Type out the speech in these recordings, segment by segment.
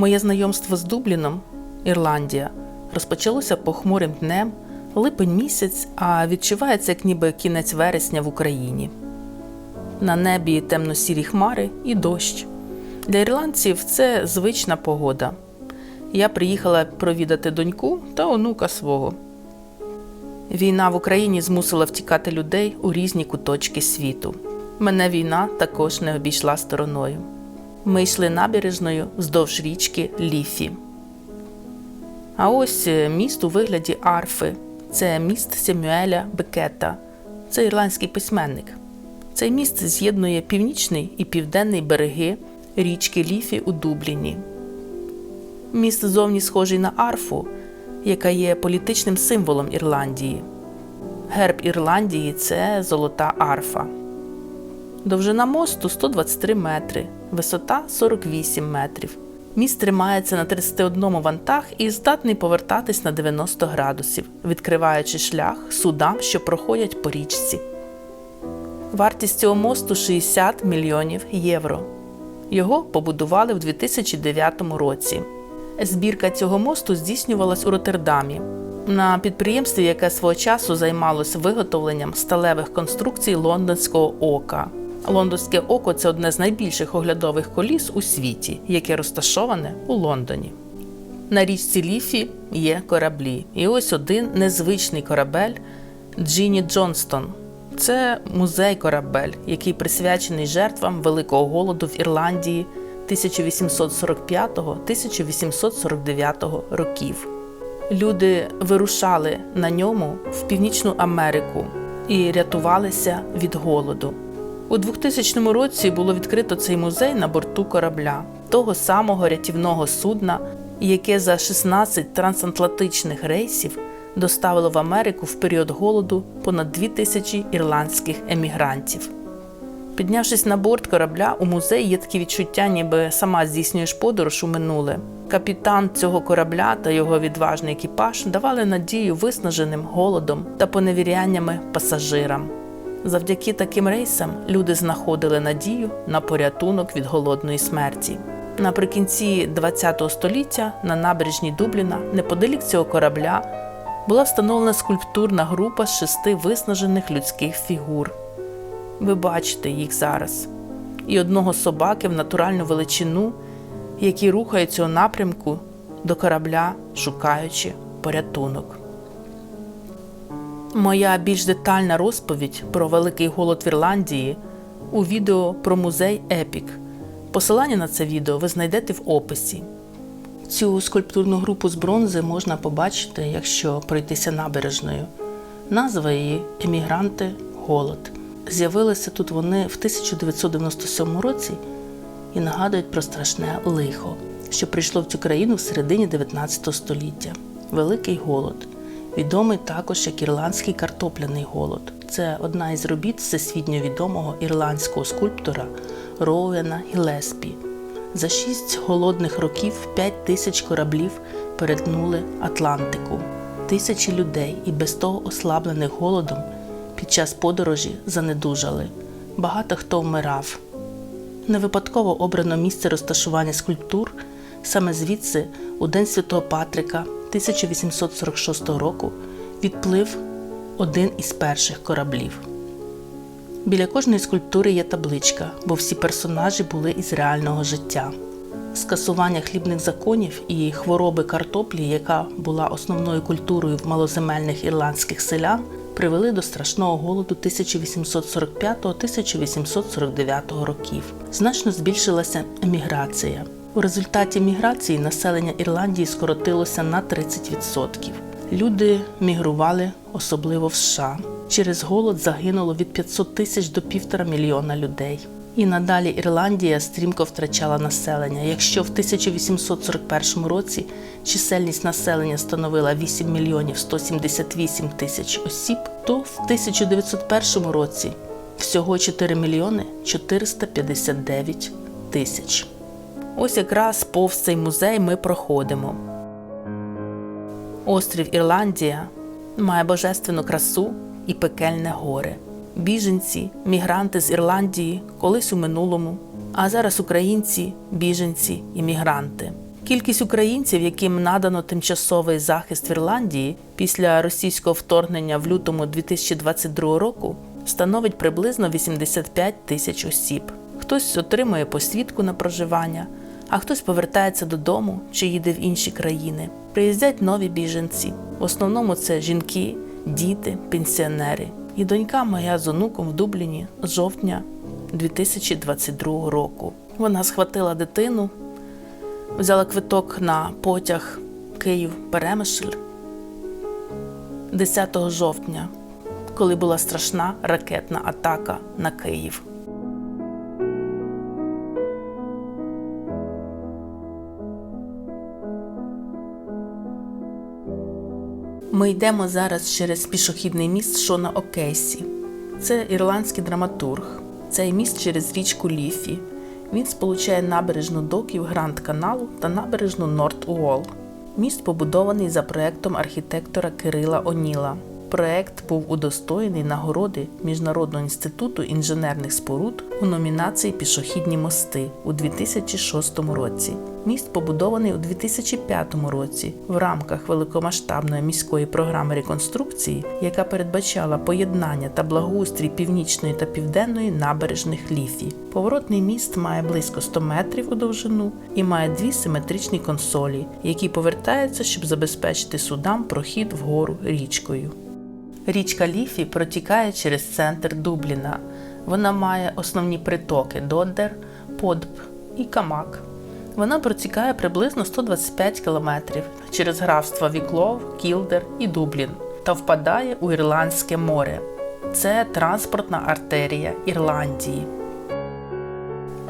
Моє знайомство з Дубліном, Ірландія, розпочалося похмурим днем, липень місяць, а відчувається як ніби кінець вересня в Україні. На небі темно-сірі хмари і дощ. Для ірландців це звична погода. Я приїхала провідати доньку та онука свого. Війна в Україні змусила втікати людей у різні куточки світу. Мене війна також не обійшла стороною. Ми йшли набережною вздовж річки Ліфі. А ось е, міст у вигляді арфи. Це міст Семюеля Бекета. Це ірландський письменник. Цей міст з'єднує північний і південний береги річки Ліфі у Дубліні. Міст зовні схожий на арфу, яка є політичним символом Ірландії. Герб Ірландії це золота арфа. Довжина мосту 123 метри, висота 48 метрів. Міст тримається на 31 вантах і здатний повертатись на 90 градусів, відкриваючи шлях судам, що проходять по річці. Вартість цього мосту 60 мільйонів євро. Його побудували в 2009 році. Збірка цього мосту здійснювалась у Роттердамі на підприємстві, яке свого часу займалось виготовленням сталевих конструкцій лондонського ока. Лондонське око це одне з найбільших оглядових коліс у світі, яке розташоване у Лондоні. На річці Ліфі є кораблі. І ось один незвичний корабель Джині Джонстон. Це музей корабель, який присвячений жертвам Великого голоду в Ірландії 1845-1849 років. Люди вирушали на ньому в Північну Америку і рятувалися від голоду. У 2000 році було відкрито цей музей на борту корабля, того самого рятівного судна, яке за 16 трансатлантичних рейсів доставило в Америку в період голоду понад 2000 ірландських емігрантів. Піднявшись на борт корабля, у музеї є таке відчуття, ніби сама здійснюєш подорож у минуле. Капітан цього корабля та його відважний екіпаж давали надію виснаженим голодом та поневіряннями пасажирам. Завдяки таким рейсам люди знаходили надію на порятунок від голодної смерті. Наприкінці ХХ століття на набережні Дубліна, неподалік цього корабля, була встановлена скульптурна група з шести виснажених людських фігур. Ви бачите їх зараз. І одного собаки в натуральну величину, який рухається у напрямку до корабля, шукаючи порятунок. Моя більш детальна розповідь про великий голод в Ірландії у відео про музей Епік. Посилання на це відео ви знайдете в описі. Цю скульптурну групу з бронзи можна побачити, якщо пройтися набережною. Назва її Емігранти Голод. З'явилися тут вони в 1997 році і нагадують про страшне лихо, що прийшло в цю країну в середині 19 століття. Великий голод. Відомий також як ірландський картопляний голод. Це одна із робіт всесвітньо відомого ірландського скульптора Роуена Гілеспі. За шість голодних років п'ять тисяч кораблів перетнули Атлантику. Тисячі людей і без того ослаблених голодом під час подорожі занедужали. Багато хто вмирав. Не випадково обрано місце розташування скульптур саме звідси, у День Святого Патрика 1846 року, відплив один із перших кораблів. Біля кожної скульптури є табличка, бо всі персонажі були із реального життя. Скасування хлібних законів і хвороби картоплі, яка була основною культурою в малоземельних ірландських селян, привели до страшного голоду 1845-1849 років. Значно збільшилася еміграція. У результаті міграції населення Ірландії скоротилося на 30%. Люди мігрували, особливо в США. Через голод загинуло від 500 тисяч до півтора мільйона людей. І надалі Ірландія стрімко втрачала населення. Якщо в 1841 році чисельність населення становила 8 мільйонів 178 тисяч осіб, то в 1901 році всього 4 мільйони 459 тисяч. Ось якраз повз цей музей ми проходимо. Острів Ірландія має божественну красу і пекельне горе. Біженці, мігранти з Ірландії колись у минулому, а зараз українці, біженці і мігранти. Кількість українців, яким надано тимчасовий захист в Ірландії після російського вторгнення в лютому 2022 року, становить приблизно 85 тисяч осіб. Хтось отримує посвідку на проживання, а хтось повертається додому чи їде в інші країни. Приїздять нові біженці. В основному це жінки, діти, пенсіонери. І донька моя з онуком в Дубліні з жовтня 2022 року. Вона схватила дитину, взяла квиток на потяг Київ Перемишль 10 жовтня, коли була страшна ракетна атака на Київ. Ми йдемо зараз через пішохідний міст Шона Окейсі. Це ірландський драматург. Цей міст через річку Ліфі. Він сполучає набережну доків Гранд Каналу та набережну Норт Уолл. Міст побудований за проектом архітектора Кирила Оніла. Проект був удостоєний нагороди Міжнародного інституту інженерних споруд у номінації Пішохідні мости у 2006 році. Міст побудований у 2005 році в рамках великомасштабної міської програми реконструкції, яка передбачала поєднання та благоустрій північної та південної набережних ліфі. Поворотний міст має близько 100 метрів у довжину і має дві симетричні консолі, які повертаються, щоб забезпечити судам прохід вгору річкою. Річка Ліфі протікає через центр Дубліна. Вона має основні притоки Доддер, Подб і Камак. Вона протікає приблизно 125 кілометрів через графства Віклов, Кілдер і Дублін та впадає у Ірландське море. Це транспортна артерія Ірландії.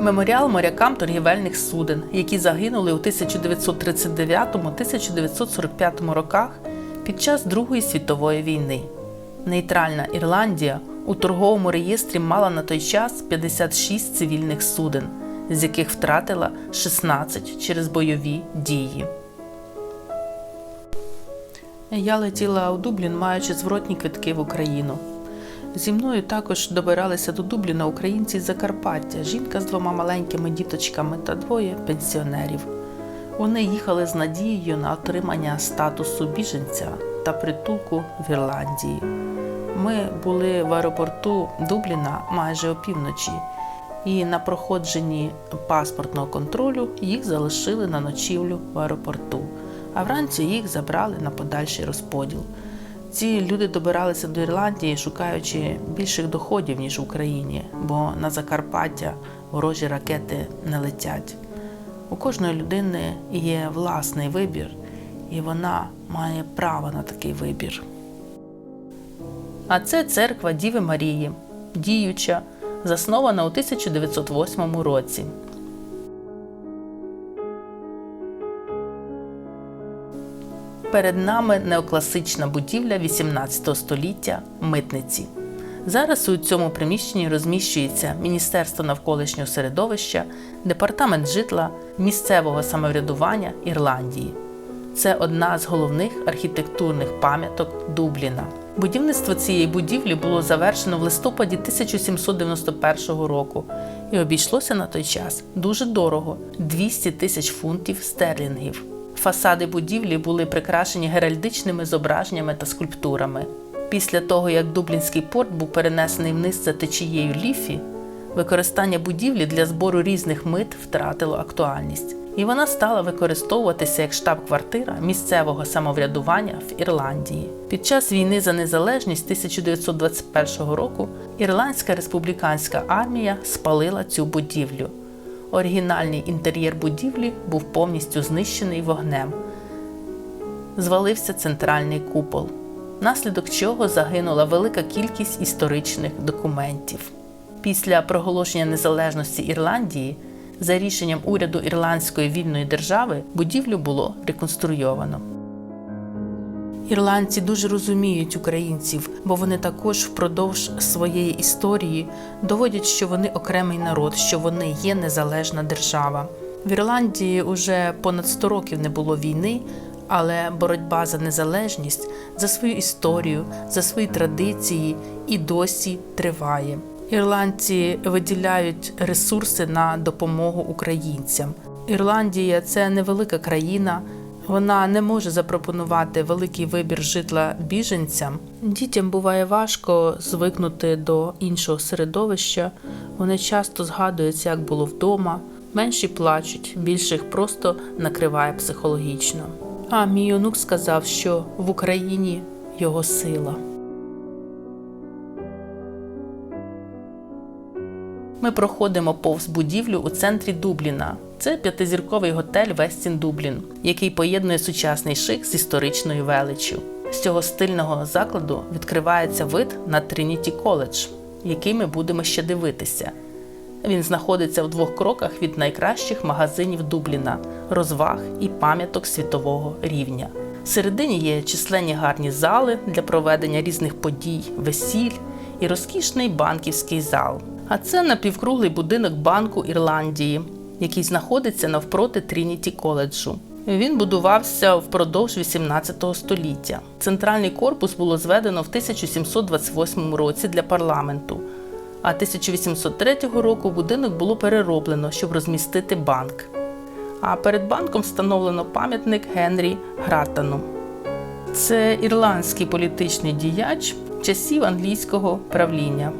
Меморіал морякам торгівельних суден, які загинули у 1939-1945 роках під час Другої світової війни. Нейтральна Ірландія у торговому реєстрі мала на той час 56 цивільних суден, з яких втратила 16 через бойові дії. Я летіла у Дублін, маючи зворотні квитки в Україну. Зі мною також добиралися до Дубліна українці з Закарпаття, жінка з двома маленькими діточками та двоє пенсіонерів. Вони їхали з надією на отримання статусу біженця та притулку в Ірландії. Ми були в аеропорту Дубліна майже опівночі, і на проходженні паспортного контролю їх залишили на ночівлю в аеропорту, а вранці їх забрали на подальший розподіл. Ці люди добиралися до Ірландії, шукаючи більших доходів, ніж в Україні, бо на Закарпаття ворожі ракети не летять. У кожної людини є власний вибір, і вона має право на такий вибір. А це церква Діви Марії, діюча, заснована у 1908 році. Перед нами неокласична будівля 18 століття митниці. Зараз у цьому приміщенні розміщується Міністерство навколишнього середовища, департамент житла місцевого самоврядування Ірландії. Це одна з головних архітектурних пам'яток Дубліна. Будівництво цієї будівлі було завершено в листопаді 1791 року і обійшлося на той час дуже дорого 200 тисяч фунтів стерлінгів. Фасади будівлі були прикрашені геральдичними зображеннями та скульптурами. Після того, як Дублінський порт був перенесений вниз за течією ліфі, використання будівлі для збору різних мит втратило актуальність, і вона стала використовуватися як штаб-квартира місцевого самоврядування в Ірландії. Під час війни за незалежність 1921 року Ірландська республіканська армія спалила цю будівлю. Оригінальний інтер'єр будівлі був повністю знищений вогнем. Звалився центральний купол, внаслідок чого загинула велика кількість історичних документів. Після проголошення незалежності Ірландії за рішенням уряду Ірландської вільної держави будівлю було реконструйовано. Ірландці дуже розуміють українців, бо вони також впродовж своєї історії доводять, що вони окремий народ, що вони є незалежна держава. В Ірландії уже понад 100 років не було війни, але боротьба за незалежність, за свою історію, за свої традиції і досі триває. Ірландці виділяють ресурси на допомогу українцям. Ірландія це невелика країна. Вона не може запропонувати великий вибір житла біженцям. Дітям буває важко звикнути до іншого середовища. Вони часто згадують, як було вдома. Менші плачуть, більших просто накриває психологічно. А мій онук сказав, що в Україні його сила. Ми проходимо повз будівлю у центрі Дубліна. Це п'ятизірковий готель Вестін Дублін, який поєднує сучасний шик з історичною величчю. З цього стильного закладу відкривається вид на Трініті Коледж, який ми будемо ще дивитися. Він знаходиться в двох кроках від найкращих магазинів Дубліна, розваг і пам'яток світового рівня. Всередині є численні гарні зали для проведення різних подій, весіль і розкішний банківський зал. А це напівкруглий будинок Банку Ірландії, який знаходиться навпроти Трініті коледжу. Він будувався впродовж 18 століття. Центральний корпус було зведено в 1728 році для парламенту. А 1803 року будинок було перероблено, щоб розмістити банк. А перед банком встановлено пам'ятник Генрі Гратану. Це ірландський політичний діяч часів англійського правління.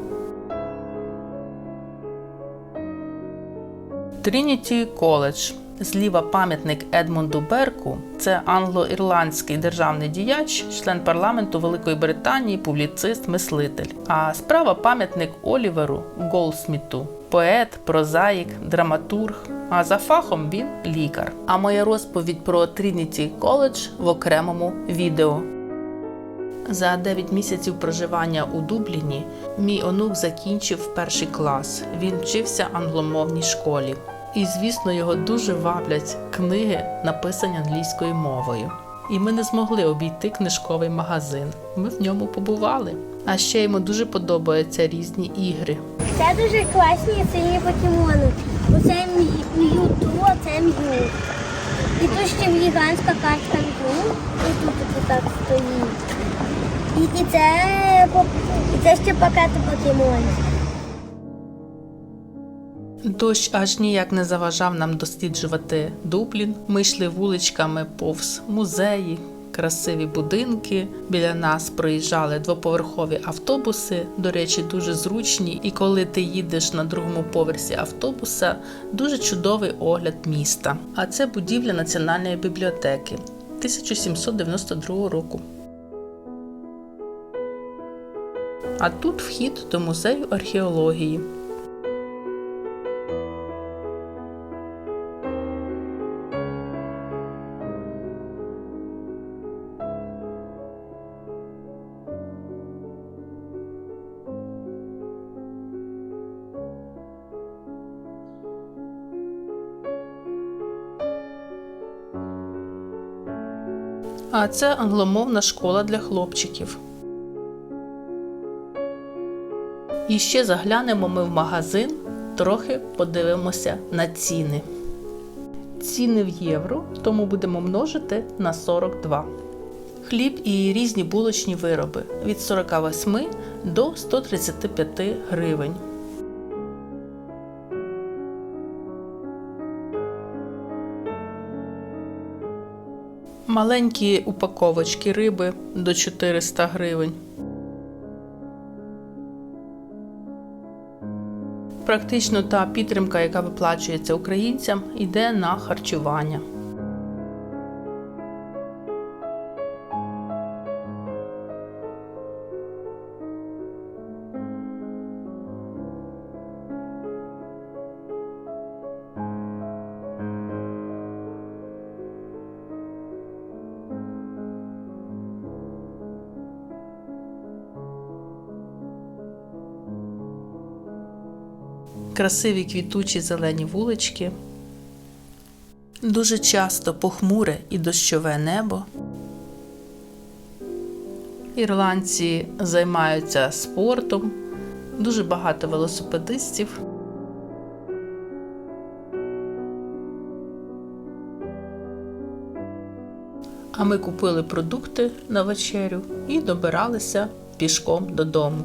Трініті Коледж. Зліва пам'ятник Едмунду Берку. Це англо-ірландський державний діяч, член парламенту Великої Британії, публіцист, мислитель. А справа пам'ятник Оліверу Голсміту, поет, прозаїк, драматург. А за фахом він лікар. А моя розповідь про Трініті Коледж в окремому відео. За 9 місяців проживання у Дубліні мій онук закінчив перший клас. Він вчився англомовній школі. І, звісно, його дуже ваблять книги, написані англійською мовою. І ми не змогли обійти книжковий магазин. Ми в ньому побували. А ще йому дуже подобаються різні ігри. Це дуже класні сильні покемони. Оце М'ю- М'юту, це М'ю. І тут ще гігантська картка М'ю. І тут от так стоїть. І, це, і це ще пакети покемонів. Дощ аж ніяк не заважав нам досліджувати Дублін. Ми йшли вуличками повз музеї, красиві будинки. Біля нас проїжджали двоповерхові автобуси, до речі, дуже зручні. І коли ти їдеш на другому поверсі автобуса, дуже чудовий огляд міста. А це будівля Національної бібліотеки 1792 року. А тут вхід до музею археології. А це англомовна школа для хлопчиків. І ще заглянемо ми в магазин, трохи подивимося на ціни. Ціни в євро, тому будемо множити на 42. Хліб і різні булочні вироби від 48 до 135 гривень. Маленькі упаковочки риби до 400 гривень. Практично та підтримка, яка виплачується українцям, йде на харчування. Красиві квітучі зелені вулички, дуже часто похмуре і дощове небо. Ірландці займаються спортом, дуже багато велосипедистів. А ми купили продукти на вечерю і добиралися пішком додому.